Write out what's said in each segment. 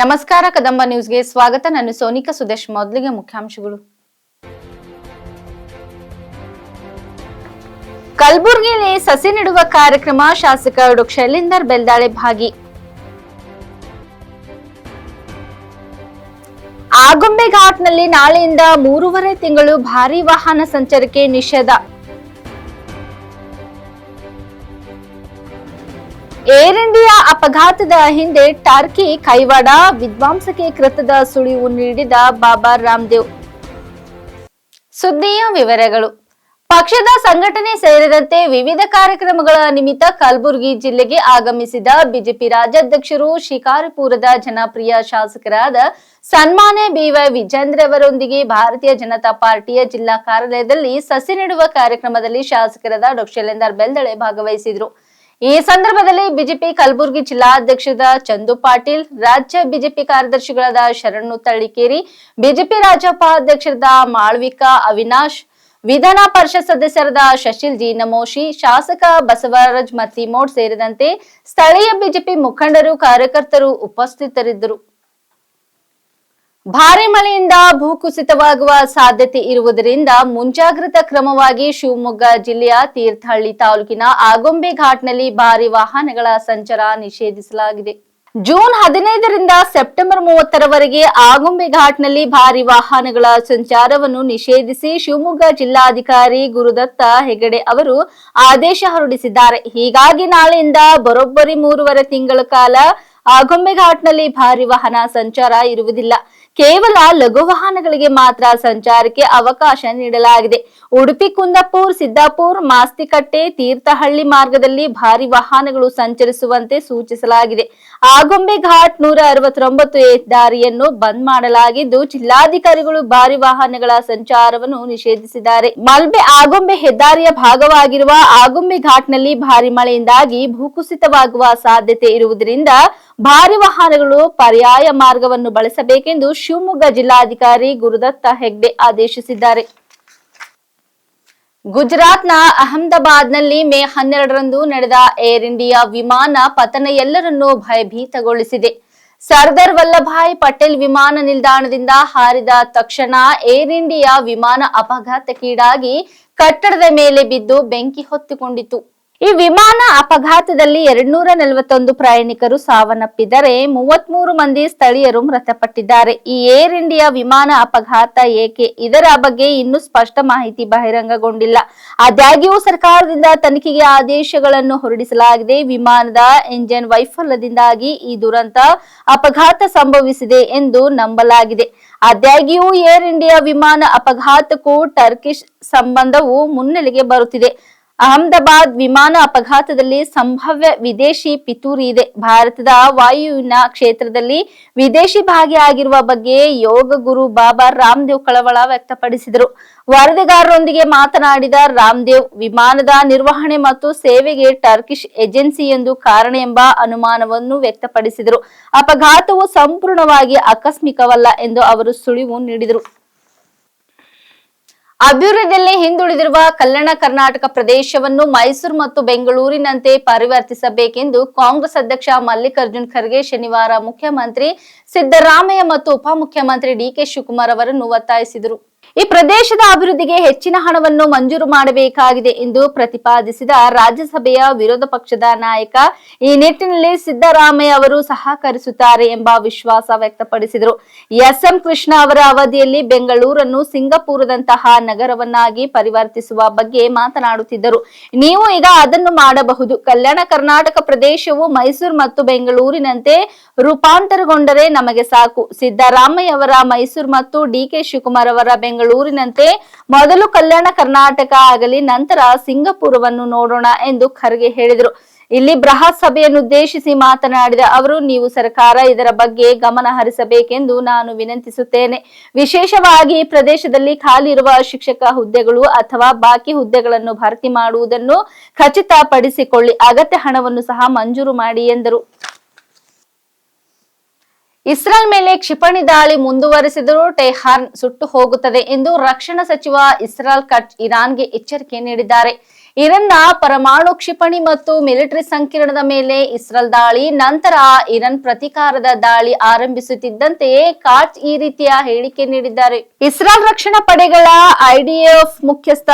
ನಮಸ್ಕಾರ, ಕದಂಬ ನ್ಯೂಸ್ಗೆ ಸ್ವಾಗತ. ನಾನು ಸೋನಿಕಾ ಸುದೇಶ್, ಮೊದಲಿಗೆ ಮುಖ್ಯಾಂಶಗಳು. ಕಲಬುರಗಿಯಲ್ಲಿ ಸಸಿ ನೆಡುವ ಕಾರ್ಯಕ್ರಮ, ಶಾಸಕ ಶೈಲೇಂದರ್ ಬೆಲ್ದಾಳೆ ಭಾಗಿ. ಆಗುಂಬೆ ಘಾಟ್ನಲ್ಲಿ ನಾಳೆಯಿಂದ ಮೂರುವರೆ ತಿಂಗಳು ಭಾರಿ ವಾಹನ ಸಂಚಾರಕ್ಕೆ ನಿಷೇಧ. ಏರ್ ಇಂಡಿಯಾ ಅಪಘಾತದ ಹಿಂದೆ ಟರ್ಕಿ ಕೈವಾಡ ವಿದ್ವಾಂಸಕ್ಕೆ ಕೃತದ ಸುಳಿವು ನೀಡಿದ ಬಾಬಾ ರಾಮದೇವ್. ಸುದ್ದಿಯ ವಿವರಗಳು. ಪಕ್ಷದ ಸಂಘಟನೆ ಸೇರಿದಂತೆ ವಿವಿಧ ಕಾರ್ಯಕ್ರಮಗಳ ನಿಮಿತ್ತ ಕಲಬುರಗಿ ಜಿಲ್ಲೆಗೆ ಆಗಮಿಸಿದ ಬಿಜೆಪಿ ರಾಜ್ಯಾಧ್ಯಕ್ಷರು ಶಿಕಾರಿಪುರದ ಜನಪ್ರಿಯ ಶಾಸಕರಾದ ಸನ್ಮಾನ್ಯ ಬಿವೈ ವಿಜೇಂದ್ರ ಅವರೊಂದಿಗೆ ಭಾರತೀಯ ಜನತಾ ಪಾರ್ಟಿಯ ಜಿಲ್ಲಾ ಕಾರ್ಯಾಲಯದಲ್ಲಿ ಸಸಿ ನೆಡುವ ಕಾರ್ಯಕ್ರಮದಲ್ಲಿ ಶಾಸಕರಾದ ಡಾಕ್ಟರ್ ಶೈಲೇಂದರ್ ಬೆಲ್ದಳೆ ಭಾಗವಹಿಸಿದರು. ಈ ಸಂದರ್ಭದಲ್ಲಿ ಬಿಜೆಪಿ ಕಲಬುರಗಿ ಜಿಲ್ಲಾಧ್ಯಕ್ಷದ ಚಂದು ಪಾಟೀಲ್, ರಾಜ್ಯ ಬಿಜೆಪಿ ಕಾರ್ಯದರ್ಶಿಗಳಾದ ಶರಣು ತಳ್ಳಿಕೇರಿ, ಬಿಜೆಪಿ ರಾಜ್ಯ ಉಪಾಧ್ಯಕ್ಷರಾದ ಮಾಳ್ವಿಕಾ ಅವಿನಾಶ್, ವಿಧಾನ ಪರಿಷತ್ ಸದಸ್ಯರಾದ ಶಶಿಲ್ ಜಿ ನಮೋಶಿ, ಶಾಸಕ ಬಸವರಾಜ್ ಮತ್ತಿಮೋಡ್ ಸೇರಿದಂತೆ ಸ್ಥಳೀಯ ಬಿಜೆಪಿ ಮುಖಂಡರು, ಕಾರ್ಯಕರ್ತರು ಉಪಸ್ಥಿತರಿದ್ದರು. ಭಾರಿ ಮಳೆಯಿಂದ ಭೂಕುಸಿತವಾಗುವ ಸಾಧ್ಯತೆ ಇರುವುದರಿಂದ ಮುಂಜಾಗ್ರತಾ ಕ್ರಮವಾಗಿ ಶಿವಮೊಗ್ಗ ಜಿಲ್ಲೆಯ ತೀರ್ಥಹಳ್ಳಿ ತಾಲೂಕಿನ ಆಗೊಂಬೆ ಘಾಟ್ನಲ್ಲಿ ಭಾರಿ ವಾಹನಗಳ ಸಂಚಾರ ನಿಷೇಧಿಸಲಾಗಿದೆ. ಜೂನ್ ಹದಿನೈದರಿಂದ ಸೆಪ್ಟೆಂಬರ್ ಮೂವತ್ತರವರೆಗೆ ಆಗುಂಬೆ ಘಾಟ್ನಲ್ಲಿ ಭಾರಿ ವಾಹನಗಳ ಸಂಚಾರವನ್ನು ನಿಷೇಧಿಸಿ ಶಿವಮೊಗ್ಗ ಜಿಲ್ಲಾಧಿಕಾರಿ ಗುರುದತ್ತ ಹೆಗಡೆ ಅವರು ಆದೇಶ ಹೊರಡಿಸಿದ್ದಾರೆ. ಹೀಗಾಗಿ ನಾಳೆಯಿಂದ ಬರೋಬ್ಬರಿ ಮೂರುವರೆ ತಿಂಗಳ ಕಾಲ ಆಗೊಂಬೆ ಘಾಟ್ನಲ್ಲಿ ಭಾರಿ ವಾಹನ ಸಂಚಾರ ಇರುವುದಿಲ್ಲ. ಕೇವಲ ಲಘು ವಾಹನಗಳಿಗೆ ಮಾತ್ರ ಸಂಚಾರಕ್ಕೆ ಅವಕಾಶ ನೀಡಲಾಗಿದೆ. ಉಡುಪಿ, ಕುಂದಪುರ್, ಸಿದ್ದಾಪುರ್, ಮಾಸ್ತಿಕಟ್ಟೆ, ತೀರ್ಥಹಳ್ಳಿ ಮಾರ್ಗದಲ್ಲಿ ಭಾರಿ ವಾಹನಗಳು ಸಂಚರಿಸುವಂತೆ ಸೂಚಿಸಲಾಗಿದೆ. ಆಗೊಂಬೆ ಘಾಟ್ ನೂರ ಅರವತ್ತೊಂಬತ್ತು ದಾರಿಯನ್ನು ಬಂದ್ ಮಾಡಲಾಗಿದ್ದು, ಜಿಲ್ಲಾಧಿಕಾರಿಗಳು ಭಾರಿ ವಾಹನಗಳ ಸಂಚಾರವನ್ನು ನಿಷೇಧಿಸಿದ್ದಾರೆ. ಮಲ್ಬೆ ಆಗೊಂಬೆ ಹೆದ್ದಾರಿಯ ಭಾಗವಾಗಿರುವ ಆಗೊಂಬೆ ಘಾಟ್ನಲ್ಲಿ ಭಾರಿ ಮಳೆಯಿಂದಾಗಿ ಭೂಕುಸಿತವಾಗುವ ಸಾಧ್ಯತೆ ಇರುವುದರಿಂದ ಭಾರಿ ವಾಹನಗಳು ಪರ್ಯಾಯ ಮಾರ್ಗವನ್ನು ಬಳಸಬೇಕೆಂದು ಶಿವಮೊಗ್ಗ ಜಿಲ್ಲಾಧಿಕಾರಿ ಗುರುದತ್ತ ಹೆಗ್ಡೆ ಆದೇಶಿಸಿದ್ದಾರೆ. ಗುಜರಾತ್ನ ಅಹಮದಾಬಾದ್ನಲ್ಲಿ ಮೇ ಹನ್ನೆರಡರಂದು ನಡೆದ ಏರ್ ಇಂಡಿಯಾ ವಿಮಾನ ಪತನ ಎಲ್ಲರನ್ನೂ ಭಯಭೀತಗೊಳಿಸಿದೆ. ಸರ್ದಾರ್ ವಲ್ಲಭಾಯ್ ಪಟೇಲ್ ವಿಮಾನ ನಿಲ್ದಾಣದಿಂದ ಹಾರಿದ ತಕ್ಷಣ ಏರ್ ಇಂಡಿಯಾ ವಿಮಾನ ಅಪಘಾತಕ್ಕೀಡಾಗಿ ಕಟ್ಟಡದ ಮೇಲೆ ಬಿದ್ದು ಬೆಂಕಿ ಹೊತ್ತಿಕೊಂಡಿತು ಈ ವಿಮಾನ ಅಪಘಾತದಲ್ಲಿ ಎರಡ್ನೂರ ನಲವತ್ತೊಂದು ಪ್ರಯಾಣಿಕರು ಸಾವನ್ನಪ್ಪಿದರೆ ಮೂವತ್ಮೂರು ಮಂದಿ ಸ್ಥಳೀಯರು ಮೃತಪಟ್ಟಿದ್ದಾರೆ. ಈ ಏರ್ ಇಂಡಿಯಾ ವಿಮಾನ ಅಪಘಾತ ಏಕೆ? ಇದರ ಬಗ್ಗೆ ಇನ್ನೂ ಸ್ಪಷ್ಟ ಮಾಹಿತಿ ಬಹಿರಂಗಗೊಂಡಿಲ್ಲ. ಆದಾಗ್ಯೂ ಸರ್ಕಾರದಿಂದ ತನಿಖೆಗೆ ಆದೇಶಗಳನ್ನು ಹೊರಡಿಸಲಾಗಿದೆ. ವಿಮಾನದ ಇಂಜಿನ್ ವೈಫಲ್ಯದಿಂದಾಗಿ ಈ ದುರಂತ ಅಪಘಾತ ಸಂಭವಿಸಿದೆ ಎಂದು ನಂಬಲಾಗಿದೆ. ಆದಾಗ್ಯೂ ಏರ್ ಇಂಡಿಯಾ ವಿಮಾನ ಅಪಘಾತಕ್ಕೂ ಟರ್ಕಿಶ್ ಸಂಬಂಧವು ಮುನ್ನೆಲೆಗೆ ಬರುತ್ತಿದೆ. ಅಹಮದಾಬಾದ್ ವಿಮಾನ ಅಪಘಾತದಲ್ಲಿ ಸಂಭವ್ಯ ವಿದೇಶಿ ಪಿತೂರಿ ಇದೆ. ಭಾರತದ ವಾಯುವಿನ ಕ್ಷೇತ್ರದಲ್ಲಿ ವಿದೇಶಿ ಭಾಗಿಯಾಗಿರುವ ಬಗ್ಗೆ ಯೋಗ ಗುರು ಬಾಬಾ ರಾಮದೇವ್ ಕಳವಳ ವ್ಯಕ್ತಪಡಿಸಿದರು. ವರದಿಗಾರರೊಂದಿಗೆ ಮಾತನಾಡಿದ ರಾಮದೇವ್, ವಿಮಾನದ ನಿರ್ವಹಣೆ ಮತ್ತು ಸೇವೆಗೆ ಟರ್ಕಿಶ್ ಏಜೆನ್ಸಿ ಎಂದು ಕಾರಣ ಎಂಬ ಅನುಮಾನವನ್ನು ವ್ಯಕ್ತಪಡಿಸಿದರು. ಅಪಘಾತವು ಸಂಪೂರ್ಣವಾಗಿ ಆಕಸ್ಮಿಕವಲ್ಲ ಎಂದು ಅವರು ಸುಳಿವು ನೀಡಿದರು. ಅಭಿವೃದ್ಧಿಯಲ್ಲಿ ಹಿಂದುಳಿದಿರುವ ಕಲ್ಯಾಣ ಕರ್ನಾಟಕ ಪ್ರದೇಶವನ್ನು ಮೈಸೂರು ಮತ್ತು ಬೆಂಗಳೂರಿನಂತೆ ಪರಿವರ್ತಿಸಬೇಕೆಂದು ಕಾಂಗ್ರೆಸ್ ಅಧ್ಯಕ್ಷ ಮಲ್ಲಿಕಾರ್ಜುನ್ ಖರ್ಗೆ ಶನಿವಾರ ಮುಖ್ಯಮಂತ್ರಿ ಸಿದ್ದರಾಮಯ್ಯ ಮತ್ತು ಉಪಮುಖ್ಯಮಂತ್ರಿ ಡಿಕೆ ಶಿವಕುಮಾರ್ ಅವರನ್ನು ಒತ್ತಾಯಿಸಿದರು. ಈ ಪ್ರದೇಶದ ಅಭಿವೃದ್ಧಿಗೆ ಹೆಚ್ಚಿನ ಹಣವನ್ನು ಮಂಜೂರು ಮಾಡಬೇಕಾಗಿದೆ ಎಂದು ಪ್ರತಿಪಾದಿಸಿದ ರಾಜ್ಯಸಭೆಯ ವಿರೋಧ ಪಕ್ಷದ ನಾಯಕ ಈ ನಿಟ್ಟಿನಲ್ಲಿ ಸಿದ್ದರಾಮಯ್ಯ ಅವರು ಸಹಕರಿಸುತ್ತಾರೆ ಎಂಬ ವಿಶ್ವಾಸ ವ್ಯಕ್ತಪಡಿಸಿದರು. ಎಸ್ಎಂ ಕೃಷ್ಣ ಅವರ ಅವಧಿಯಲ್ಲಿ ಬೆಂಗಳೂರನ್ನು ಸಿಂಗಪುರದಂತಹ ನಗರವನ್ನಾಗಿ ಪರಿವರ್ತಿಸುವ ಬಗ್ಗೆ ಮಾತನಾಡುತ್ತಿದ್ದರು. ನೀವು ಈಗ ಅದನ್ನು ಮಾಡಬಹುದು. ಕಲ್ಯಾಣ ಕರ್ನಾಟಕ ಪ್ರದೇಶವು ಮೈಸೂರು ಮತ್ತು ಬೆಂಗಳೂರಿನಂತೆ ರೂಪಾಂತರಗೊಂಡರೆ ನಮಗೆ ಸಾಕು. ಸಿದ್ದರಾಮಯ್ಯ ಅವರ ಮೈಸೂರು ಮತ್ತು ಡಿಕೆ ಶಿವಕುಮಾರ್ ಅವರ ಬೆಂಗಳೂರಿನಂತೆ ಮೊದಲು ಕಲ್ಯಾಣ ಕರ್ನಾಟಕ ಆಗಲಿ ನಂತರ ಸಿಂಗಪುರವನ್ನು ನೋಡೋಣ ಎಂದು ಖರ್ಗೆ ಹೇಳಿದರು. ಇಲ್ಲಿ ಬೃಹತ್ ಸಭೆಯನ್ನುದ್ದೇಶಿಸಿ ಮಾತನಾಡಿದ ಅವರು, ನೀವು ಸರ್ಕಾರ ಇದರ ಬಗ್ಗೆ ಗಮನ ಹರಿಸಬೇಕೆಂದು ನಾನು ವಿನಂತಿಸುತ್ತೇನೆ. ವಿಶೇಷವಾಗಿ ಪ್ರದೇಶದಲ್ಲಿ ಖಾಲಿ ಇರುವ ಶಿಕ್ಷಕ ಹುದ್ದೆಗಳು ಅಥವಾ ಬಾಕಿ ಹುದ್ದೆಗಳನ್ನು ಭರ್ತಿ ಮಾಡುವುದನ್ನು ಖಚಿತಪಡಿಸಿಕೊಳ್ಳಿ. ಅಗತ್ಯ ಹಣವನ್ನು ಸಹ ಮಂಜೂರು ಮಾಡಿ ಎಂದರು. ಇಸ್ರೇಲ್ ಮೇಲೆ ಕ್ಷಿಪಣಿ ದಾಳಿ ಮುಂದುವರಿಸಿದರೂ ಟೆಹರಾನ್ ಸುಟ್ಟು ಹೋಗುತ್ತದೆ ಎಂದು ರಕ್ಷಣಾ ಸಚಿವ ಇಸ್ರಾಲ್ ಕಟ್ ಇರಾನ್ಗೆ ಎಚ್ಚರಿಕೆ ನೀಡಿದ್ದಾರೆ. ಇರಾನ್ನ ಪರಮಾಣು ಕ್ಷಿಪಣಿ ಮತ್ತು ಮಿಲಿಟರಿ ಸಂಕೀರ್ಣದ ಮೇಲೆ ಇಸ್ರೇಲ್ ದಾಳಿ, ನಂತರ ಇರನ್ ಪ್ರತಿಕಾರದ ದಾಳಿ ಆರಂಭಿಸುತ್ತಿದ್ದಂತೆಯೇ ಕಾಟ್ ಈ ರೀತಿಯ ಹೇಳಿಕೆ ನೀಡಿದ್ದಾರೆ. ಇಸ್ರಾಲ್ ರಕ್ಷಣಾ ಪಡೆಗಳ ಐಡಿಎಫ್ ಮುಖ್ಯಸ್ಥ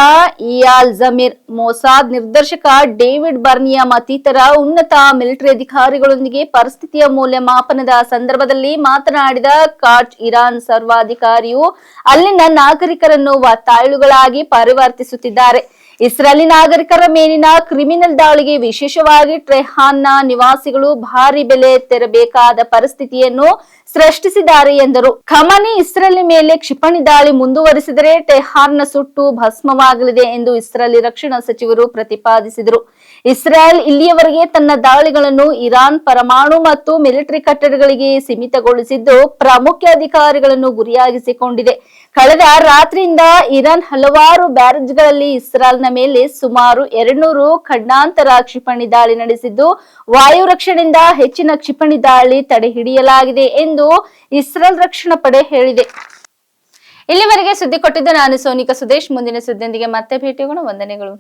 ಇಯಾಲ್ ಜಮೀರ್ ಮೊಸಾದ್ ನಿರ್ದೇಶಕ ಡೇವಿಡ್ ಬರ್ನಿಯಾ ಮತ್ತಿತರ ಉನ್ನತ ಮಿಲಿಟರಿ ಅಧಿಕಾರಿಗಳೊಂದಿಗೆ ಪರಿಸ್ಥಿತಿಯ ಮೌಲ್ಯಮಾಪನದ ಸಂದರ್ಭದಲ್ಲಿ ಮಾತನಾಡಿದ ಕಾಟ್ ಇರಾನ್ ಸರ್ವಾಧಿಕಾರಿಯು ಅಲ್ಲಿನ ನಾಗರಿಕರನ್ನು ಒತ್ತಾಳುಗಳಾಗಿ ಪರಿವರ್ತಿಸುತ್ತಿದ್ದಾರೆ. ಇಸ್ರೇಲಿ ನಾಗರಿಕರ ಮೇಲಿನ ಕ್ರಿಮಿನಲ್ ದಾಳಿಗೆ ವಿಶೇಷವಾಗಿ ಟ್ರೆಹಾನ್ನ ನಿವಾಸಿಗಳು ಭಾರಿ ಬೆಲೆ ತೆರಬೇಕಾದ ಪರಿಸ್ಥಿತಿಯನ್ನು ಸೃಷ್ಟಿಸಿದ್ದಾರೆ ಎಂದರು. ಖಮನಿ ಇಸ್ರೇಲ್ ಮೇಲೆ ಕ್ಷಿಪಣಿ ದಾಳಿ ಮುಂದುವರಿಸಿದರೆ ಟೆಹಾರ್ನ ಸುಟ್ಟು ಭಸ್ಮವಾಗಲಿದೆ ಎಂದು ಇಸ್ರೇಲಿ ರಕ್ಷಣಾ ಸಚಿವರು ಪ್ರತಿಪಾದಿಸಿದರು. ಇಸ್ರೇಲ್ ಇಲ್ಲಿಯವರೆಗೆ ತನ್ನ ದಾಳಿಗಳನ್ನು ಇರಾನ್ ಪರಮಾಣು ಮತ್ತು ಮಿಲಿಟರಿ ಕಟ್ಟಡಗಳಿಗೆ ಸೀಮಿತಗೊಳಿಸಿದ್ದು ಪ್ರಮುಖ ಅಧಿಕಾರಿಗಳನ್ನು ಗುರಿಯಾಗಿಸಿಕೊಂಡಿದೆ. ಕಳೆದ ರಾತ್ರಿಯಿಂದ ಇರಾನ್ ಹಲವಾರು ಬ್ಯಾರೇಜ್ಗಳಲ್ಲಿ ಇಸ್ರಾಲ್ನ ಮೇಲೆ ಸುಮಾರು ಎರಡ್ನೂರು ಖಂಡಾಂತರ ಕ್ಷಿಪಣಿ ದಾಳಿ ನಡೆಸಿದ್ದು, ವಾಯು ರಕ್ಷಣೆಯಿಂದ ಹೆಚ್ಚಿನ ಕ್ಷಿಪಣಿ ದಾಳಿ ತಡೆ ಹಿಡಿಯಲಾಗಿದೆ ಎಂದು ಇಸ್ರೇಲ್ ರಕ್ಷಣಾ ಪಡೆ ಹೇಳಿದೆ. ಇಲ್ಲಿವರೆಗೆ ಸುದ್ದಿ ಕೊಟ್ಟಿದ್ದು ನಾನು ಸೋನಿಕಾ ಸುದೇಶ್. ಮುಂದಿನ ಸುದ್ದಿಯೊಂದಿಗೆ ಮತ್ತೆ ಭೇಟಿಯಾಗೋಣ. ವಂದನೆಗಳು.